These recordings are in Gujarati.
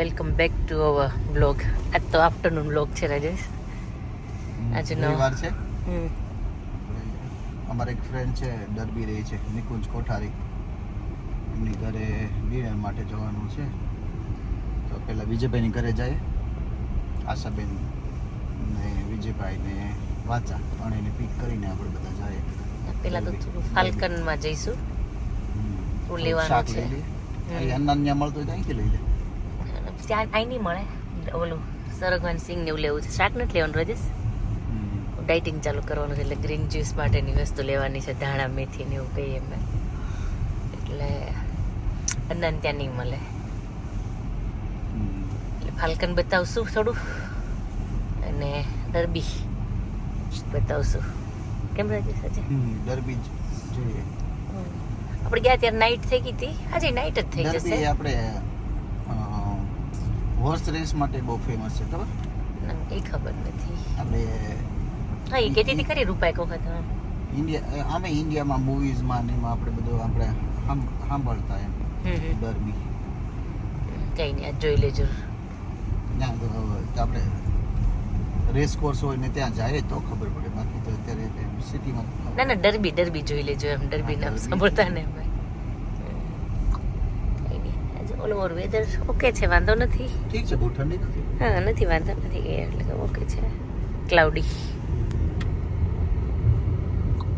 Welcome back to our blog આજ તો આફ્ટરનૂન બ્લોગ છે રાજેશ આજનો વાર છે? અમારે એક ફ્રેન્ડ છે ડરબી રહી છે નિકુંજ કોઠારી. એમની ઘરે ડિનર માટે જવાનું છે. તો પહેલાં વિજયભાઈની ઘરે જાય. આશાબેન ને વિજયભાઈ ને વાચા. પણ એને પિક કરીને આપણે બધા જાય પહેલાં તો ફાલ્કનમાં જઈશું. શું લેવાનું છે? અહીંયા અન્નાન્યા. મળતું હોય તો અહીંથી લઈ લે. ત્યાં અહીં નહીં મળે. ઓલું સરગવાન સિંગ ને એવું લેવું છે. શાક નથી લેવાનું રાજેશ. ડાયટિંગ ચાલુ કરવાનું છે એટલે ગ્રીન જ્યુસ માટેની વસ્તુ લેવાની છે ધાણા મેથી ને એવું કહીએ અમે એટલે અન્નાન ત્યાં નહીં મળે. એટલે ફાલ્કન બતાવશું થોડું. અને ડરબી બતાવશું. કેમ રાજેશ આજે? દરબી જોઈએ. આપણે ગયા ત્યારે નાઇટ થઈ ગઈ હતી. આજે નાઇટ જ થઈ જશે. આપણે હોર્સ રેસ માટે બહુ ફેમસ છે ખબર? ના, એ ખબર નથી. આપણે હા એ કહેતી હતી ખરી રૂપા એક વખત ઇન્ડિયા અમે ઇન્ડિયામાં મૂવીઝમાં ને એમાં આપણે બધું આપણે સાંભ- સાંભળતા એમ હમ હમ. ડરબી. કઈ નહીં જોઈ લેજો. ના તો આપણે રેસ કોર્સ હોય ને ત્યાં જાય તો ખબર પડે. બાકી તો અત્યારે સિટીમાં ના ના ડરબી ડરબી જોઈ લેજો એમ. ડરબી નામ સાંભળતા ને નહીં આજે ઓલ ઓવર વેધર ઓકે છે વાંધો નથી. ઠીક છે બહુ ઠંડી નથી. હા નથી વાંધો નથી એટલે કે ઓકે છે. ક્લાઉડી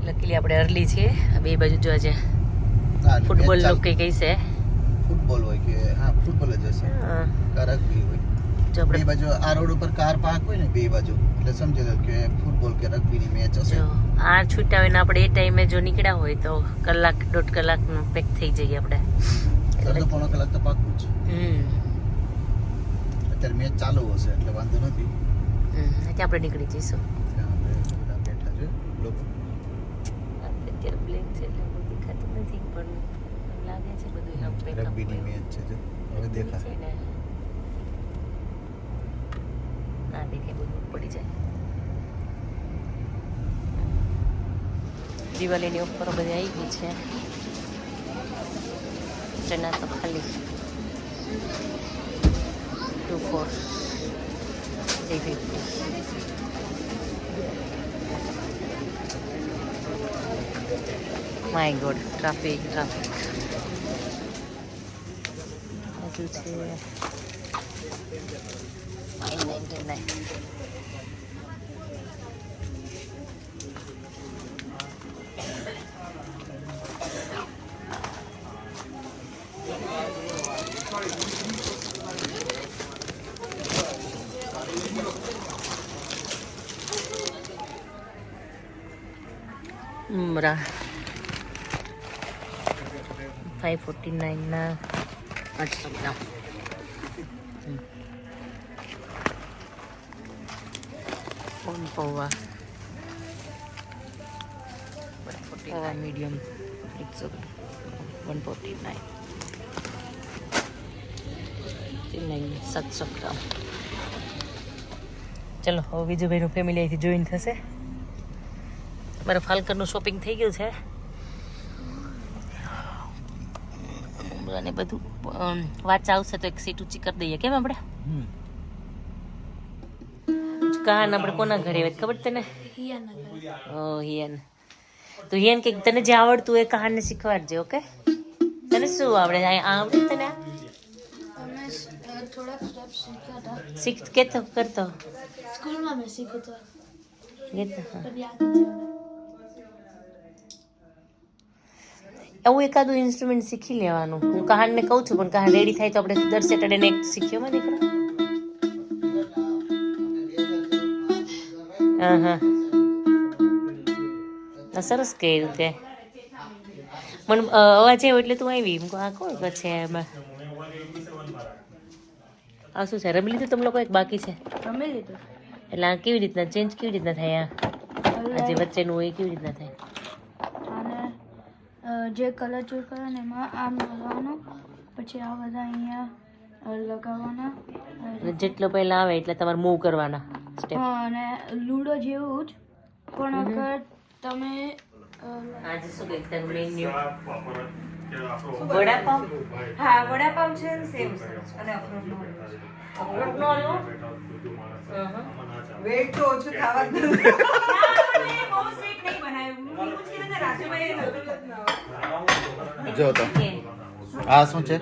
લકીલી આપણે અર્લી છીએ. આ બે બાજુ જો આજે હા, એટલે ફૂટબોલનું કઈ કઈ છે? ફૂટબોલ હોય કે હા ફૂટબોલ જ હશે. રગ્બી હોય. જો બે બાજુ આ રોડ ઉપર કાર પાર્ક હોય ને બે બાજુ. એટલે સમજી લો કે ફૂટબોલ કે રગ્બીની મેચ હશે. આ છૂટા હોય ને આપણે એ ટાઈમે જો નીકળ્યા હોય તો કલાક દોઢ કલાકનું પેક થઈ જઈએ આપણે. અડધો પોણો કલાક તો પાકું છે અત્યારે મેચ ચાલુ હશે એટલે વાંધો નથી. એટલે આપણે નીકળી જઈશું. ત્યાં બેઠા છે લોકો. અત્યારે બ્લેક છે એટલે દેખાતું નથી પણ લાગે છે બધું આમ પેક રગ્બીની મેચ છે જો. હવે દેખાય ને. ના દેખાય બધું પડી જાય. દિવાળીની ઓફરો બધી આવી ગઈ છે. ચણા તો ખાલી two four three fifty my god traffic traffic હજુ છે ફાઈવ ફોર્ટી નાઇનના આઠસો ગ્રામ કોણ પૌવા? પૌવા મીડિયમ એકસો વન ફોર્ટી નાઇન નાઇન સાતસો ગ્રામ. ચલો હવે વિજયભાઈનું ફેમિલી અહીંથી જોઈન થશે. મારે ફાલ્કનનું શોપિંગ થઈ ગયું છે. અને બધું વાચા આવશે તો એક સીટ ઊંચી કરી દઈએ. કેમ આપણે. કાન આપણે કોના ઘરે આવે ખબર તને? ઓ હિયન. તો હિયન કે તને જે આવડતું એ કહાનને શીખવાડજે ઓકે? તને શું આવડે? આ આવડે તને? શીખ કેતો કરતો? સ્કૂલમાં મેં શીખ્યો હતું કેતો હા. પણ યાદ નથી મને. એવું એકાદું ઇન્સ્ટ્રુમેન્ટ શીખી લેવાનું. હું કહાનને કહું છું પણ કહાણ રેડી થાય તો આપણે દર સેટરડે ને શીખ્યો માં દીકરા? હા હા સરસ કર્યું તે. મને અવાજ આવ્યો એટલે તું આવી. એમ કહું, આ કોણ છે એમાં આ શું છે? રમી લીધું તમે લોકો એક બાકી છે? રમી લીધું. એટલે આ કેવી રીતના ચેન્જ કેવી રીતના થાય આ? જે વચ્ચેનું હોય એ કેવી રીતના થાય? જે કલર ચૂઝ કર્યો ને એમાં આમ લગાવવાનો પછી આ બધા અહીંયા લગાવવાના. જેટલો પહેલા આવે એટલે તમારે મૂવ કરવાના હા, અને લૂડો જેવું જ. પણ અગર તમે આજે શું વડાપાવ? હા વડાપાવ છે અને સેવ અને અખરોટનો અખરોટનો હલવો વેટ તો ઓછું ખાવા જ નથી. ના, મેં બહુ sweet નહીં બનાવ્યું. મીઠું જ કીધું ને, રાજુભાઈએ નહોતું. જો તો. આ શું છે?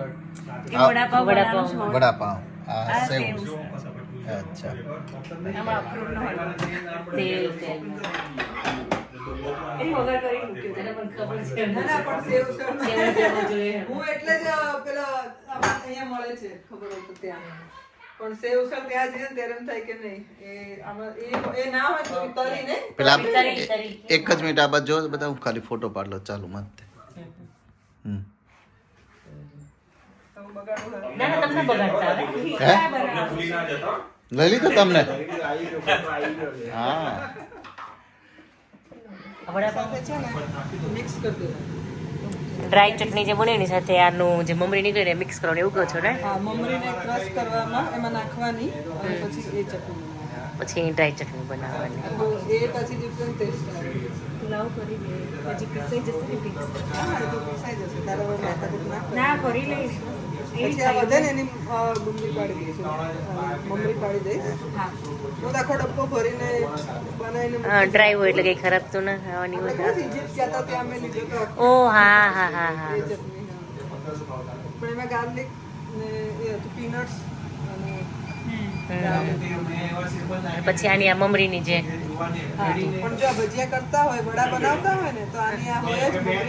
વડાપાવ આ સેવ. અચ્છા. તેલ તેલ. પણ ખબર છે. ના, ના, પણ સેવ છે. સેવ જેવું જોઈએ. હું એટલે જ પેલા અહીંયા મળે છે. ખબર હોય તો ત્યાં. પણ સેવ ઉસળ ત્યાં જઈએ ત્યારે એમ થાય કે નહીં. એ આમાં એ- એ ના હોય તો તરી ને પેલા તરી, તરી. એક જ મિનિટ આ બાજુ જો બધા હું ખાલી ફોટો પાડલો. ચાલુ મત લઈ લીધો તમને? હા. ડ્રાય ચટણી જે બને એની સાથે આનું જે મમરી નીકળે મિક્સ કરવાનું એવું કહો છો ને? હા મમરીને ક્રશ કરવામાં એમાં નાખવાની અને પછી એ ચટણી. પછી ડ્રાય ચટણી બનાવવાની. એ પછી ડિફરન્ટ ટેસ્ટ આવે. પુલાવ કરી દે પછી પીસાઈ જશે ને પીસ હા એ તો પીસાઈ જશે તારે હવે માથાકૂટ ના ના કરી લઈશ. પછી આ બધા ને એની અ, પાડી દઈશ. અ, મમરી પાડી દઈશ. હા. હું તો આખો ડબ્બો ભરીને બનાવીને હા ડ્રાય હોય એટલે કઈ ખરાબ તો ના ખાવાની હોય. ઇજિપ્ત ગયા ત્યાં મેં લીધો ઓ હા હા હા હા. હા. પણ એમાં ગાર્લિક ને એ હતું પીનટ્સ અને પછી આની આ મમરીની જે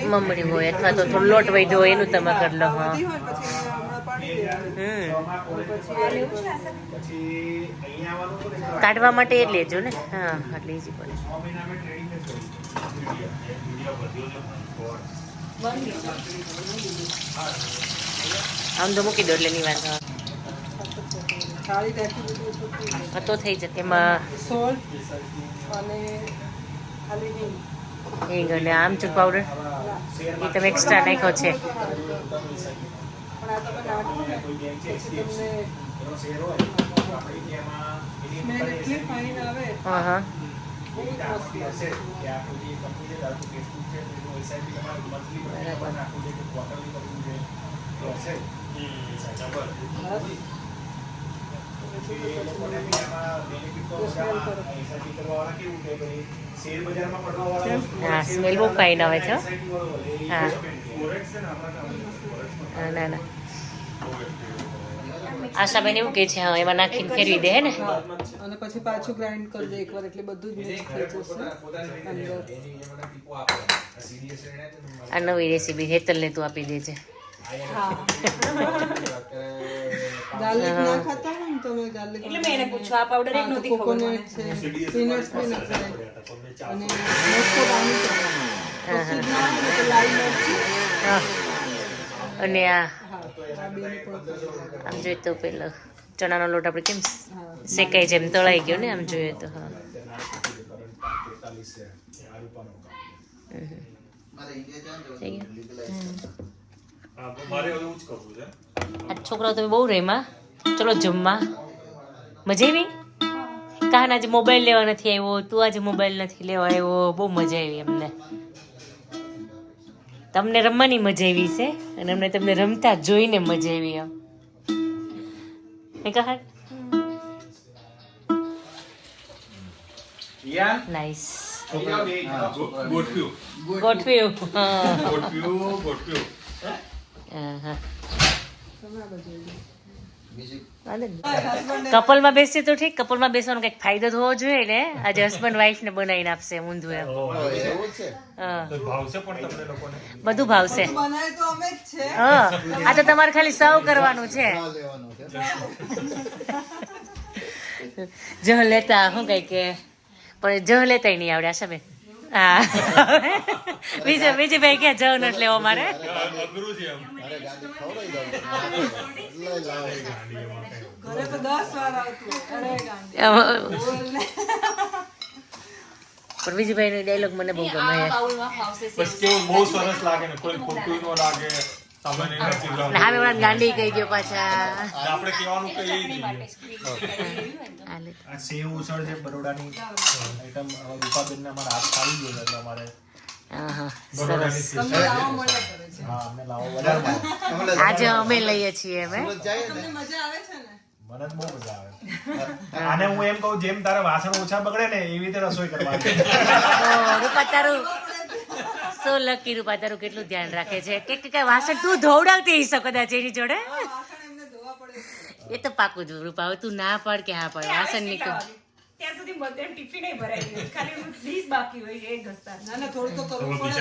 મમરી. હોય અથવા તો થોડો લોટ વૈધો હોય એનું તમે કરી લો હા. વધી? કાઢવા માટે એ લેજો ને. હા એટલે ઈઝી પડે આમ તો મૂકી દો એટલે ની વાત હા. થાળી ઢાંકી દીધું હતું કે હા તો થઈ જશે. એમાં અને ખાલી હિંગ. અને આમચૂર પાવડર એ તમે એક્સ્ટ્રા નાખ્યો છે. પણ આ હા સ્મેલ બહુ ફાઇન આવે છે હા. ના ના આશાબેન એવું કે છે હા એમાં નાખીને ફેરવી દે હે ને? અને પછી પાછું ગ્રાઇન્ડ કરી દે એકવાર એટલે બધું જ મિક્સ થઈ જશે. અંદર આ નવી રેસીપી હેતલને તું આપી દેજે હા. દાલ ના ખાતા? હોય ને તમે ગાર્લિક એટલે મેં એને પૂછ્યું આ પાવડર એક નહોતી ખબર મને. કોકોનટ છે પીનટ્સ બી નખાય અને મોસ્ટ પાણી કશું જ ના હોય ને તો લાલ મરચી. હા. અને આ હા આ બેને પણ કરી આમ જોઈએ તો પેલો ચણાનો લોટ આપણે કેમ હા. શેકાય જેમ તળાઈ ગયો ને આમ જોઈએ તો હા. હમ. થઈ ગયું? આ છોકરાઓ તમે બહુ રેમાં ચલો જમવા. મજા આવી? કાન આજે મોબાઈલ લેવા નથી આવ્યો તું આજે મોબાઈલ નથી લેવા આવ્યો. બહુ મજા આવી અમને તમને રમવાની મજા આવી છે? અને અમને તમને રમતા જોઈને મજા આવી એમ. કહા નાઈસ ગોઠવ્યું. ગોઠવ્યું. હા, હા. કપલમાં બેસીએ તો ઠીક કપલમાં બેસવાનો કંઈક ફાયદો તો હોવો જોઈએ ને. આજે હસબન્ડ વાઈફ ને બનાવીને આપશે ઊંધું એમ. બધું ભાવશે. બનાવે તો અમે જ છે. હા આ તો તમારે ખાલી સર્વ કરવાનું છે. જહ લેતા શું કઈ કે? પણ જહ લેતા નહીં આવડે આશાબેન હા. બીજું બીજી ભાઈ ક્યાં જવું નથી લેવો મારે અઘરું છે એમ ઘરે તો દસ વાર આવતું અરે ગાંડી પણ બીજી ભાઈ ડાયલોગ મને બહુ ગમે. બહુ સરસ લાગે ને કોઈ ખોટું ન લાગે. ને લાગે. ગાંડી કહી ગયો પાછા. આપણે કહેવાનું હાલે. આ સેવ ઉસળ છે બરોડાની આઈટમ રૂપાબેનને અમારા હાથ ખાલી ગયો એટલે અમારે આજે અમે લઈએ છીએ અમે સુરત જઈએ ને? તમને મજા આવે છે ને? મને બહુ મજા આવે. આને હું એમ કહું જેમ તારા વાસણ ઓછા બગડે ને એવી રીતે રસોઈ કરવાની. રૂપા તારું સો લકી રૂપા તારું કેટલું ધ્યાન રાખે છે? કે કે- વાસણ તું ધોવડાવતી શકો કદાચ એની જોડે? વાસણ એમને ધોવા પડે છે. એ તો પાકું જ રૂપા હવે તું ના પડ કે હા પડ વાસણ નીકળ. ત્યાં સુધી બધે ટિફિન ભરાઈ ગયું ખાલી ડીશ બાકી હોય એ ઘસતા. ના ના થોડું તો કરવું પડે.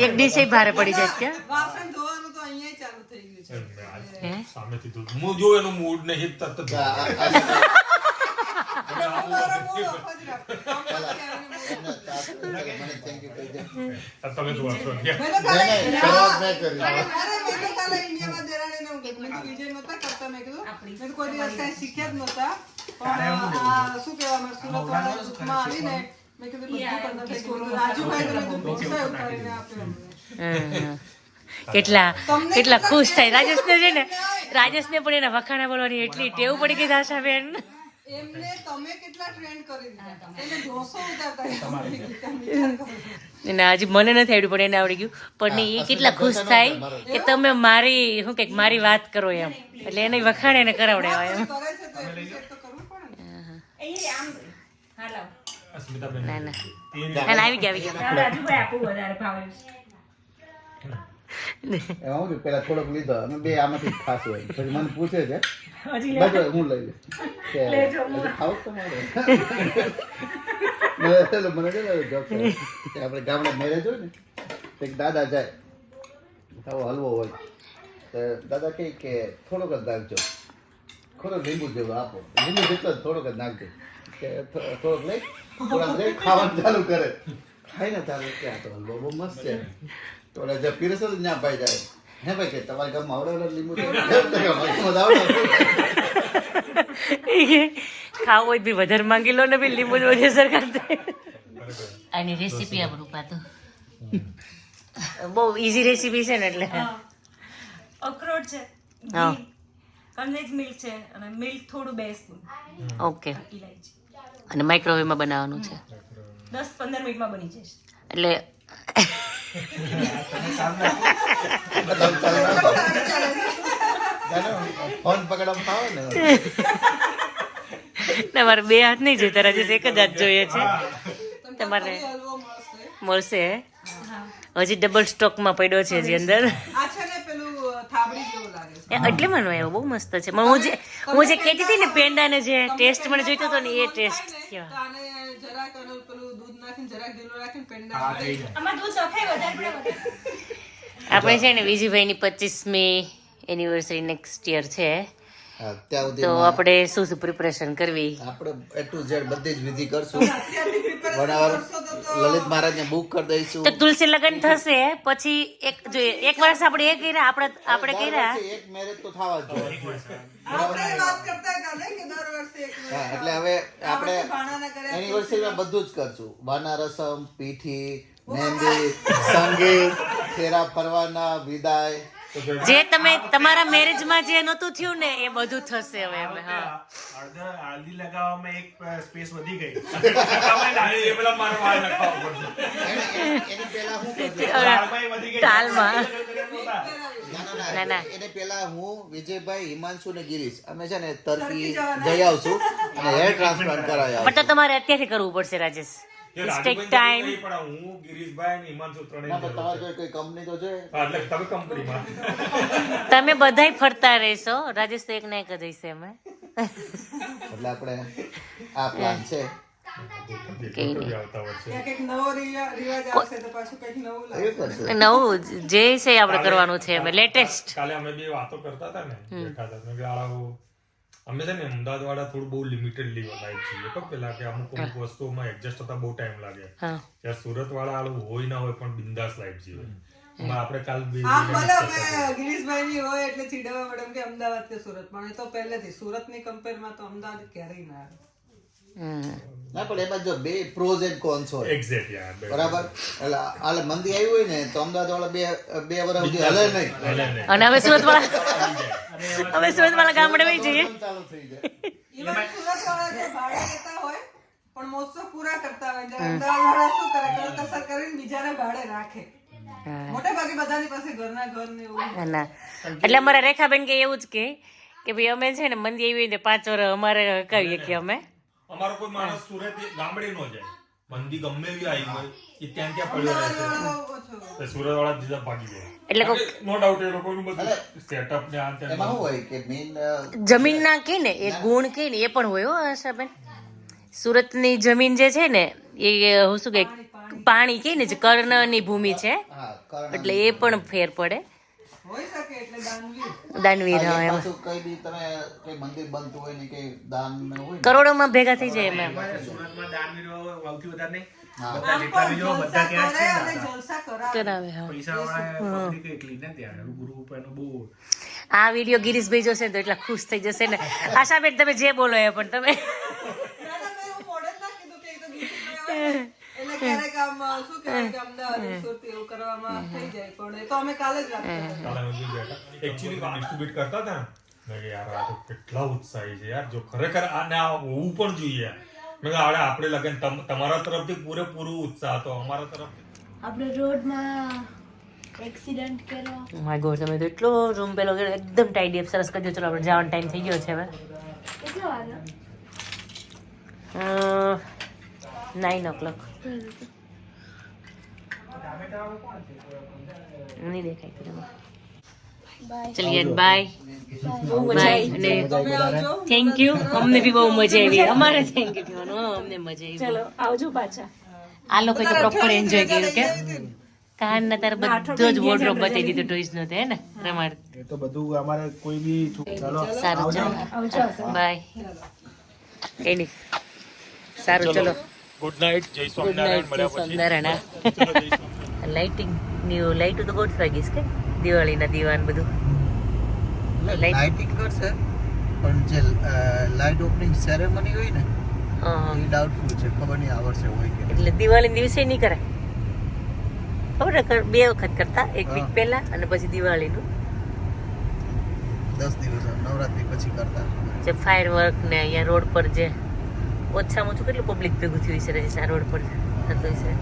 એક ડીશ ભારે પડી જાય કે વાસણ ધોવાનું તો અહીંયા ચાલુ થઈ ગયું છે. સામેથી તો હું જો એનો મૂડ નહીં તરત કોઈ દિવસ શીખ્યા જ પણ શું આવીને મેં કીધું બધું. રાજુભાઈ આપ્યું. કેટલા કેટલા ખુશ થાય રાજેશને છે ને રાજેશને પણ એના વખાણા બોલવાની એટલી ટેવ પડી ગઈ આશાબેન એમને તમે કેટલા ટ્રેન્ડ કરી દીધા? એને ઢોસો ઉતારતા આવડી ગયું. તમે વિચાર કરો. એને હજી મને નથી આવડ્યું પણ એને આવડી ગયું. પણ એ કેટલા ખુશ થાય કે તમે મારી શું કે મારી વાત કરો એમ. એટલે એને વખાણે એને કરાવડે એમ. કરે છે તો appreciate તો કરવું પડે ને. અહીંયા આમ હા લાવ. અસ્મિતાબેન. ના ના. તે ના, ના, આવી ગયા આવી ગયા. એમાં પેલા થોડોક લીધો અને બે આમાંથી ખાસ હોય પછી મને પૂછે છે બસ હું લઈ લઈશ. ખાવું મને છે ને joke કે આપણે ગામડે મેરેજ હોય ને એક દાદા જાય તો આવો હલવો હોય. તો દાદા કહે કે થોડોક જ નાખજો. થોડોક લીંબુ જેવો આપો. લીંબુ જેટલો જ થોડોક જ નાખજો. કે થોડોક લઈ થોડાક લઈ ખાવાનું ચાલુ કરે. ખાઈ ને ચાલુ કે આ તો હલવો બહુ મસ્ત છે. તો ઓલા જે પીરસો તો ત્યાં ભાઈ જાય. હે ભાઈ કે તમારા ગામમાં આવડે લીંબુ ખાવું હોય બી વધારે માંગી લો ને બી લીંબુ જ વધે સરકાર આની રેસીપી આપણું પાતું બહુ ઈઝી રેસીપી છે ને એટલે. અખરોટ છે હા. કન્વેજ મિલ્ક છે અને મિલ્ક થોડું બે સ્પૂન ઓકે અને માઇક્રોવેવમાં બનાવવાનું છે. દસ પંદર મિનિટમાં બની જશે. એટલે ફોન ને તમારે બે હાથ નહીં જોઈતા રાજેશ એક જ હાથ જોઈએ છે. તમારે મળશે હજી ડબલ સ્ટોકમાં પડ્યો છે હજી અંદર. એટલે મને આવ્યો બહુ મસ્ત છે. હું જે હું જે કહેતી હતી ને પેંડાને જે ટેસ્ટ મને જોઈતો હતો ને એ ટેસ્ટ આને જરાક ઢીલો રાખીને આમાં દૂધ વધારે પડે આપણે છે ને વિજયભાઈની પચીસમી એનિવર્સરી નેક્સ્ટ યર છે. તો આપણે શું શું પ્રિપરેશન કરવી? આપણે એ ટુ ઝેડ બધી જ વિધિ કરશું. લલિત મહારાજને બુક કરી દઈશું. તો તુલસી લગ્ન થશે પછી એક જો એક વર્ષ આપણે એ કર્યા આપણે આપણે કર્યા. એક મેરેજ તો થવા જ જોઈએ. આપણે વાત કરતા હતા કે દર વર્ષે એક એટલે હવે આપણે એનિવર્સરીમાં બધું જ કરશું. બાના રસમ પીઠી મહેંદી સંગીત ફેરા ફરવાના વિદાય. જે તમે તમારા મેરેજમાં જે નહોતું થયું ને એ બધું થશે હવે અમે હા અડધા હલ્દી લગાવવામાં એક સ્પેસ વધી ગઈ એ પેલા મારો વાળ નખાવવો પડશે. એને- પહેલા હું વધી ગઈ. તાલમાં. ના, ના. એને પેલા હું વિજયભાઈ હિમાંશુ ને ગિરીશ અમે છે ને તરકી જઈ આવશું અને હેર ટ્રાન્સપ્લાન્ટ કરાવી પણ તો તમારે અત્યારથી કરવું પડશે રાજેશ ટેક ટાઈમ પણ હું ગિરીશભાઈ અને હિમાંશુ ત્રણેય ના તમારે કોઈ કંપની તો છે? એટલે તમે કંપનીમાં તમે બધાય ફરતા રહેશો. રાજેશ તો એક ના એક જ હશે અમે એટલે આપણે આ પ્લાન છે. નવો રિવા- રિવાજ આવશે તો પાછું કંઈક નવું એ લાગે કરશું? નવું જે છે એ આપણે કરવાનું છે અમે લેટેસ્ટ કાલે અમે બે વાતો કરતા હતા ને બેઠા હતા. અમે છે ને અમદાવાદ વાળા થોડું બહુ લિમિટેડ લાઈફ છીએ. તો પેલા કે અમુક અમુક વસ્તુઓમાં એડજસ્ટ થતા બહુ ટાઈમ લાગે. ત્યાં સુરત વાળા આવું હોય ના હોય પણ બિંદાસ લાઈફ જીવે. આપણે કાલ ગિરીશભાઈ ની હોય એટલે ચીડવા મેડમ કે અમદાવાદ કે સુરત. પણ એ તો પહેલેથી સુરતની કમ્પેરમાં તો અમદાવાદ ક્યારેય ના આવે. ના પણ એમાં જો બે પ્રોઝ એન્ડ કોન્સ હોય. એક્ઝેક્ટ બરાબર? એટલે હાલ મંદી આવી હોય ને તો અમદાવાદ વાળા બે બે વર્ષ સુધી હલે નહીં. અને હવે સુરત વાળા હવે સુરત વાળા ગામડે વહી જઈએ. ચાલુ થઈ જાય. ઇવન સુરત વાળા જે ભાડે રહેતા હોય પણ મોસ્ટ પૂરા કરતા હોય અમદાવાદ વાળા શું કરે? કરકસર કરીને બીજાને ભાડે રાખે. હા. મોટે ભાગે બધાની પાસે ઘરના ઘર ને એવું ના, ના. એટલે અમારા રેખાબેન કે એવું જ કે કે ભાઈ અમે છે ને મંદી આવી હોય ને પાંચ વર્ષ અમારે કહીએ કે અમે. અમારો કોઈ માણસ સુરત ગામડે નો જાય. મંદી ગમે એવી આવી હોય એ ત્યાં ત્યાં પડ્યો બહુ સુરત વાળા જીજા ભાગી જાય એટલે નો ડાઉટ એ લોકોનું બધું સેટઅપ ને આ ત્યાં એમાં હોય કે મેઇન જમીનના કે ને એ ગુણ કે ને એ પણ હોય હો આશાબેન સુરતની જમીન જે છે ને એ હું શું કે પાણી કે ને જે કર્ણની ભૂમિ છે એટલે એ પણ ફેર પડે. દાનવીર. દાનવીર એમ. કઈ બી તમે કઈ મંદિર બનતું હોય ને કઈ દાન હોય કરોડોમાં ભેગા થઈ જાય એમ સુરતમાં દાનવીરો સૌથી વધારે નહીં. બધા જેટલા બી બધા જલસા છે અને ને જલસા કરાવે. કરાવે હા. પૈસા વાળા એટલી ને ત્યાં. એનું ગ્રુપ બહુ આ વીડિયો ગિરીશભાઈ જોશે તો એટલા ખુશ થઈ જશે ને. આશાબેન તમે જે બોલો એ પણ તમે ના, ના, મેં એવું મોઢે જ ના કીધું કે એ તો ગીતમાં આવે ને. આમ શું કહેવાય કે અમદાવાદ સુરત એવું કરવામાં થઈ જાય પણ એ તો અમે કાલે જ વાત કાલે અમે બેઠા. એકચ્યુઅલી ડિસ્ટ્રીબ્યુટ કરતા હતા મેં કે યાર આ તો કેટલા ઉત્સાહી છે યાર. જો ખરેખર આને આ હોવું પણ જોઈએ. મેં કહ્યું હવે આપણે લગન તમ- તમારા તરફથી પૂરેપૂરું ઉત્સાહ હતો અમારા તરફથી. આપણે રોડમાં એક્સિડન્ટ કર્યો. માય ગોડ તમે તો એટલો રૂમ પેલો એકદમ ટાઈડી અપ સરસ કરજો ચલો આપણે જવાનો ટાઈમ થઈ ગયો છે હવે. કેટલો વાગ્યો? નાઇન ઓ ક્લોક નહીં દેખાય તમને બાય ચલિए બાય અને થેન્ક યુ અમને બી બહુ મજા આવી. અમારે થેન્ક યુ કહેવાનું અમને મજા આવી ચલો આવજો પાછા. આ લોકો તો પ્રોપર એન્જોય કર્યું કે કાન ના તારે બધો જ વોર્ડરોબ બતાવી દીધો ટોઈસ નો તે ને? રમાડ. તો બધું અમારે કોઈ બી ચાલો. સારું ચલો. બાય કઈ નહીં. સારું ચલો. ગુડ નાઇટ જય સ્વામિનારાયણ મળ્યા સ્વામિનારાયણ. લાઇટિંગ ન્યુ લાઇટ તો ગોઠવાઈ ગઈશ કે દિવાળીના દીવાન બધું લાઇટિંગ કરશે પણ જે લાઇટ ઓપનિંગ સેરેમની હોય ને એ ડાઉટફુલ છે ખબર નહીં આ વર્ષે હોય કે એટલે દિવાળી દિવસે નહીં કરે ખબર ને બે વખત કરતા એક વીક પહેલા અને પછી દિવાળીનું દસ દિવસ નવરાત્રી પછી કરતા જે ફાયર વર્ક ને અહીંયા રોડ પર જે ઓછામાં ઓછું કેટલું પબ્લિક ભેગું થયું છે રજીશ આ રોડ પર થતું છે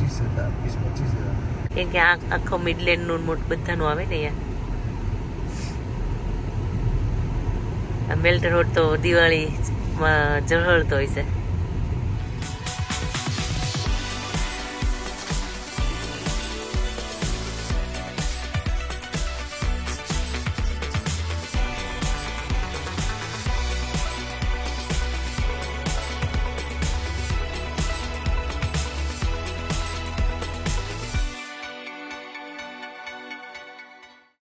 પચીસ હજાર, વીસ, પચીસ હજાર. કેમ કે આ આખો મિડલેન્ડનું મોટ બધાનું આવે ને યાર આ મેલ્ટ રોડ તો દિવાળી ઝળહળતો હોય છે.